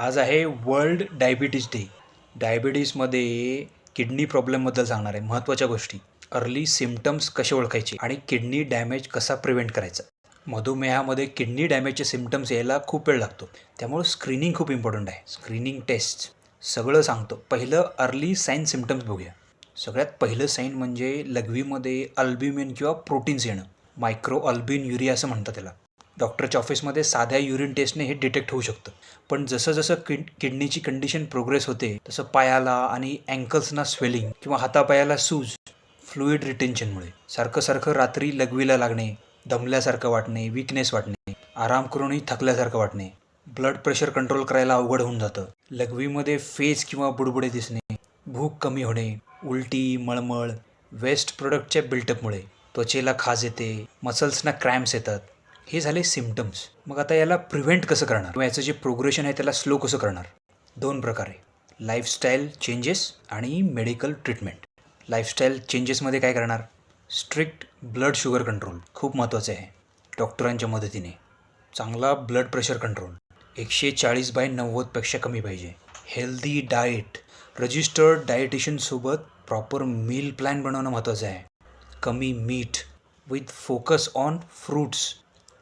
आज आहे world diabetes day डायबिटीजमध्ये किडनी प्रॉब्लेमबद्दल सांगणार आहे. महत्त्वाच्या गोष्टी. अर्ली सिमटम्स कसे ओळखायचे आणि किडनी डॅमेज कसा प्रिव्हेंट करायचा? मधुमेहामध्ये किडनी डॅमेजचे सिमटम्स यायला खूप वेळ लागतो. त्यामुळे स्क्रीनिंग खूप इम्पॉर्टंट आहे. स्क्रीनिंग टेस्ट सगळं सांगतो. पहिलं अर्ली साईन सिमटम्स बघूया. सगळ्यात पहिलं साईन म्हणजे लघवीमध्ये अल्ब्युमिन किंवा प्रोटीन्स येणं. मायक्रो अल्बिन युरिया असं म्हणतात त्याला. डॉक्टरच्या ऑफिसमध्ये साध्या युरिन टेस्टने हे डिटेक्ट होऊ शकतं. पण जसं जसं किड किडनीची कंडिशन प्रोग्रेस होते तसं पायाला आणि अँकल्सना स्वेलिंग किंवा हातापायाला सूज फ्लुईड रिटेन्शनमुळे सारखं सारखं रात्री लघवीला लागणे दमल्यासारखं वाटणे विकनेस वाटणे आराम करूनही थकल्यासारखं वाटणे. ब्लड प्रेशर कंट्रोल करायला अवघड होऊन जातं. लघवीमध्ये फेस किंवा बुडबुडे दिसणे भूक कमी होणे उलटी मळमळ वेस्ट प्रोडक्टच्या बिल्टअपमुळे त्वचेला खाज येते मसल्सना क्रॅम्प्स येतात. हे झाले सिमटम्स मग आता याला प्रिव्हेंट कसं करणार? किंवा याचं जे प्रोग्रेशन आहे त्याला स्लो कसं करणार? दोन प्रकारे. लाईफस्टाईल चेंजेस आणि मेडिकल ट्रीटमेंट लाईफस्टाईल चेंजेसमध्ये काय करणार? स्ट्रिक्ट ब्लड शुगर कंट्रोल खूप महत्त्वाचं आहे. डॉक्टरांच्या मदतीने. चांगला ब्लड प्रेशर कंट्रोल एकशे चाळीस बाय नव्वदपेक्षा कमी पाहिजे. हेल्दी डाएट रजिस्टर्ड डायटिशियनसोबत प्रॉपर मील प्लॅन बनवणं महत्त्वाचं आहे. कमी मीठ with focus on fruits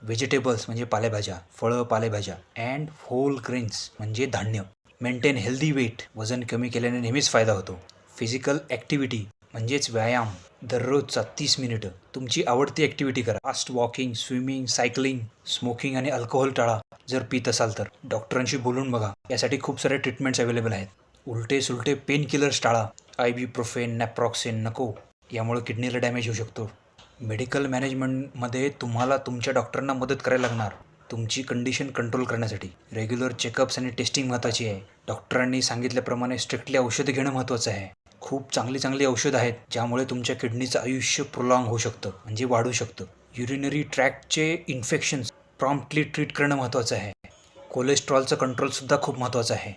vegetables म्हणजे पालेभाज्या फळं पालेभाज्या अँड होल ग्रेन्स म्हणजे धान्य. मेंटेन हेल्दी वेट वजन कमी केल्याने नेहमीच फायदा होतो. फिजिकल ॲक्टिव्हिटी म्हणजेच व्यायाम. दररोजचा तीस मिनिटं. तुमची आवडती ॲक्टिव्हिटी करा. Fast walking swimming cycling smoking आणि अल्कोहोल टाळा. जर पित असाल तर. डॉक्टरांशी बोलून बघा. यासाठी खूप सारे ट्रीटमेंट्स अवेलेबल आहेत. उलटे सुलटे पेन किलर्स टाळा. आय बी प्रोफेन नॅप्रॉक्सिन नको. यामुळे किडनीला डॅमेज होऊ शकतो. मेडिकल मॅनेजमेंटमध्ये तुम्हाला तुमच्या डॉक्टरांना मदत करायला लागणार. तुमची कंडिशन कंट्रोल करण्यासाठी. रेग्युलर चेकअप्स आणि टेस्टिंग महत्त्वाची आहे. डॉक्टरांनी सांगितल्याप्रमाणे स्ट्रिक्टली औषधं घेणं महत्त्वाचं आहे. खूप चांगली चांगली औषधं आहेत ज्यामुळे तुमच्या किडनीचं आयुष्य प्रोलॉंग होऊ शकतं म्हणजे वाढू शकतं. युरिनरी ट्रॅकचे इन्फेक्शन्स प्रॉम्प्टली ट्रीट करणं महत्त्वाचं आहे. कोलेस्ट्रॉलचं कंट्रोलसुद्धा खूप महत्त्वाचं आहे.